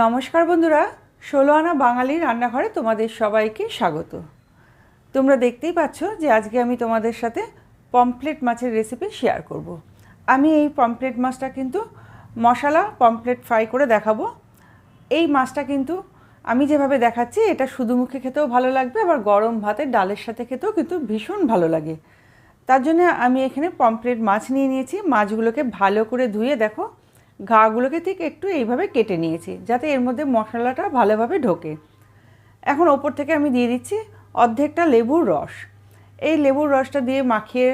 নমস্কার বন্ধুরা ষোলো আনা বাঙালি রান্নাঘরে তোমাদের সবাইকে স্বাগত। তোমরা দেখতেই পাচ্ছ যে আজকে আমি তোমাদের সাথে পমফ্লেট মাছের রেসিপি শেয়ার করব। আমি এই পমফ্লেট মাছটা কিন্তু মশলা, পমফ্লেট ফ্রাই করে দেখাবো। এই মাছটা কিন্তু আমি যেভাবে দেখাচ্ছি, এটা শুধু মুখে খেতেও ভালো লাগবে, আবার গরম ভাতের ডালের সাথে খেতেও কিন্তু ভীষণ ভালো লাগে। তার জন্য আমি এখানে পমফ্লেট মাছ নিয়ে নিয়েছি। মাছগুলোকে ভালো করে ধুয়ে দেখো ঘাগুলোকে ঠিক একটু এইভাবে কেটে নিয়েছি, যাতে এর মধ্যে মশলাটা ভালোভাবে ঢোকে। এখন ওপর থেকে আমি দিয়ে দিচ্ছি অর্ধেকটা লেবুর রস। এই লেবুর রসটা দিয়ে মাখিয়ে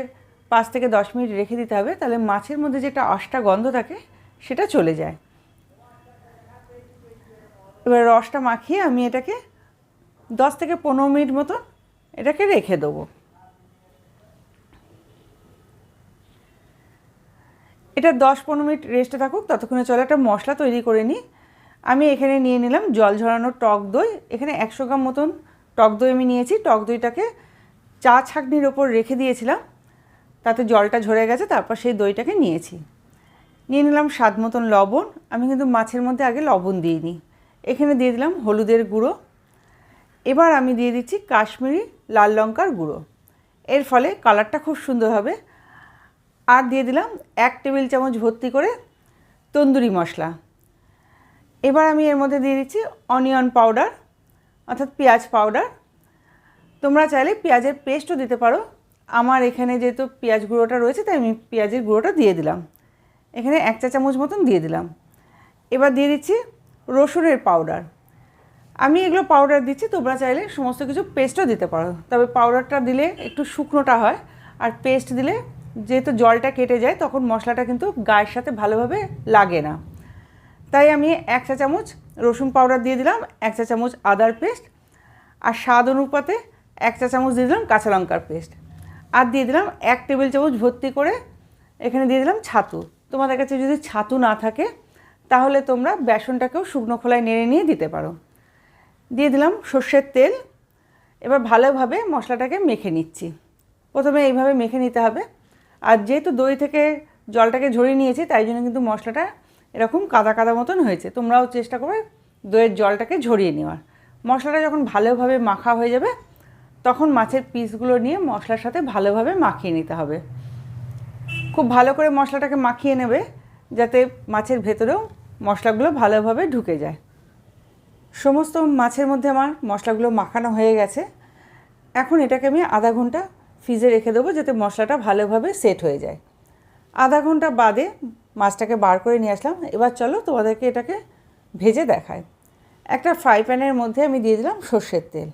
পাঁচ থেকে দশ মিনিট রেখে দিতে হবে, তাহলে মাছের মধ্যে যেটা আশটা গন্ধ থাকে সেটা চলে যায়। এবার রসটা মাখিয়ে আমি এটাকে দশ থেকে পনেরো মিনিট মতো এটাকে রেখে দেবো। এটা দশ পনেরো মিনিট রেস্টে থাকুক, ততক্ষণে চলে একটা মশলা তৈরি করে নিই। আমি এখানে নিয়ে নিলাম জল ঝরানো টক দই। এখানে একশো গ্রাম মতন টক দই আমি নিয়েছি। টক দইটাকে চা ছাঁকনির ওপর রেখে দিয়েছিলাম। তাতে জলটা ঝরে গেছে, তারপর সেই দইটাকে নিয়েছি। নিয়ে নিলাম স্বাদ মতন লবণ। আমি কিন্তু মাছের মধ্যে আগে লবণ দিইনি। এখানে দিয়ে দিলাম হলুদের গুঁড়ো। এবার আমি দিয়ে দিচ্ছি কাশ্মীরি লাল লঙ্কার গুঁড়ো। এর ফলে কালারটা খুব সুন্দর হবে। আর দিয়ে দিলাম এক টেবিল চামচ ভর্তি করে তন্দুরি মশলা। এবার আমি এর মধ্যে দিয়ে দিচ্ছি অনিয়ন পাউডার, অর্থাৎ পেঁয়াজ পাউডার। তোমরা চাইলে পেঁয়াজের পেস্টও দিতে পারো। আমার এখানে যেহেতু পেঁয়াজ গুঁড়োটা রয়েছে, তাই আমি পেঁয়াজের গুঁড়োটা দিয়ে দিলাম। এখানে এক চা চামচ মতন দিয়ে দিলাম। এবার দিয়ে দিচ্ছি রসুনের পাউডার। আমি এগুলো পাউডার দিচ্ছি, তোমরা চাইলে সমস্ত কিছু পেস্টও দিতে পারো। তবে পাউডারটা দিলে একটু শুকনোটা হয়, আর পেস্ট দিলে যেহেতু জলটা কেটে যায়, তখন মশলাটা কিন্তু গায়ের সাথে ভালোভাবে লাগে না। তাই আমি এক চা চামচ রসুন পাউডার দিয়ে দিলাম, এক চা চামচ আদার পেস্ট আর স্বাদ অনুপাতে এক চা চামচ দিয়ে দিলাম কাঁচা লঙ্কার পেস্ট। আর দিয়ে দিলাম এক টেবিল চামচ ভর্তি করে এখানে দিয়ে দিলাম ছাতু। তোমাদের কাছে যদি ছাতু না থাকে, তাহলে তোমরা বেসনটাকেও শুকনো খোলায় নেড়ে নিয়ে দিতে পারো। দিয়ে দিলাম সর্ষের তেল। এবার ভালোভাবে মশলাটাকে মেখে নিচ্ছি। প্রথমে এইভাবে মেখে নিতে হবে। আর যেহেতু দই থেকে জলটাকে ঝরিয়ে নিয়েছি, তাই জন্য কিন্তু মশলাটা এরকম কাদা কাদা মতন হয়েছে। তোমরাও চেষ্টা করবে দইয়ের জলটাকে ঝরিয়ে নেওয়ার। মশলাটা যখন ভালোভাবে মাখা হয়ে যাবে, তখন মাছের পিসগুলো নিয়ে মশলার সাথে ভালোভাবে মাখিয়ে নিতে হবে। খুব ভালো করে মশলাটাকে মাখিয়ে নেবে, যাতে মাছের ভেতরেও মশলাগুলো ভালোভাবে ঢুকে যায়। সমস্ত মাছের মধ্যে আমার মশলাগুলো মাখানো হয়ে গেছে। এখন এটাকে আমি আধা ঘণ্টা ফ্রিজে রেখে দেবো যাতে মশলাটা ভালোভাবে সেট হয়ে যায়। আধা ঘণ্টা বাদে মাছটাকে বার করে নিয়ে আসলাম। এবার চলো তোমাদেরকে এটাকে ভেজে দেখায় একটা ফ্রাই প্যানের মধ্যে আমি দিয়ে দিলাম সর্ষের তেল।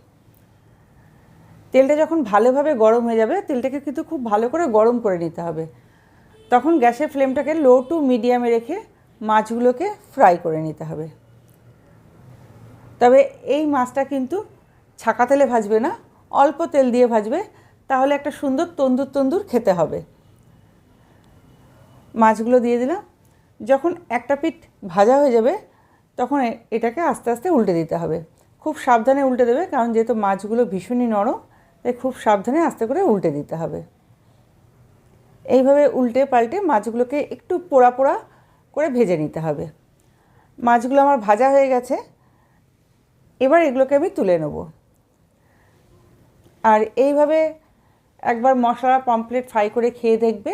তেলটা যখন ভালোভাবে গরম হয়ে যাবে, তেলটাকে কিন্তু খুব ভালো করে গরম করে নিতে হবে। তখন গ্যাসের ফ্লেমটাকে লো টু মিডিয়ামে রেখে মাছগুলোকে ফ্রাই করে নিতে হবে। তবে এই মাছটা কিন্তু ছাকা তেলে ভাজবে না, অল্প তেল দিয়ে ভাজবে। তাহলে একটা সুন্দর তন্দুর তন্দুর খেতে হবে। মাছগুলো দিয়ে দিলাম। যখন একটা পিঠ ভাজা হয়ে যাবে, তখন এটাকে আস্তে আস্তে উল্টে দিতে হবে। খুব সাবধানে উল্টে দেবে, কারণ যেহেতু মাছগুলো ভীষণই নরম, তাই খুব সাবধানে আস্তে করে উল্টে দিতে হবে। এইভাবে উল্টে পাল্টে মাছগুলোকে একটু পোড়া পোড়া করে ভেজে নিতে হবে। মাছগুলো আমার ভাজা হয়ে গেছে। এবার এগুলোকে আমি তুলে নেব। আর এইভাবে একবার মশলা পমপ্লেট ফ্রাই করে খেয়ে দেখবে।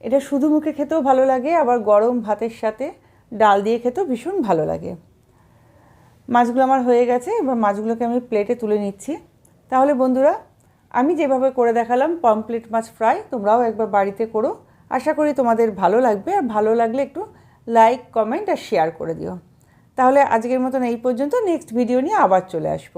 এটা শুধু মুখে খেতেও ভালো লাগে, আবার গরম ভাতের সাথে ডাল দিয়ে খেতেও ভীষণ ভালো লাগে। মাছগুলো আমার হয়ে গেছে, এবার মাছগুলোকে আমি প্লেটে তুলে নিচ্ছি। তাহলে বন্ধুরা, আমি যেভাবে করে দেখালাম পমপ্লেট মাছ ফ্রাই, তোমরাও একবার বাড়িতে করো। আশা করি তোমাদের ভালো লাগবে, আর ভালো লাগলে একটু লাইক কমেন্ট আর শেয়ার করে দিও। তাহলে আজকের মতন এই পর্যন্ত নেক্সট ভিডিও নিয়ে আবার চলে আসব।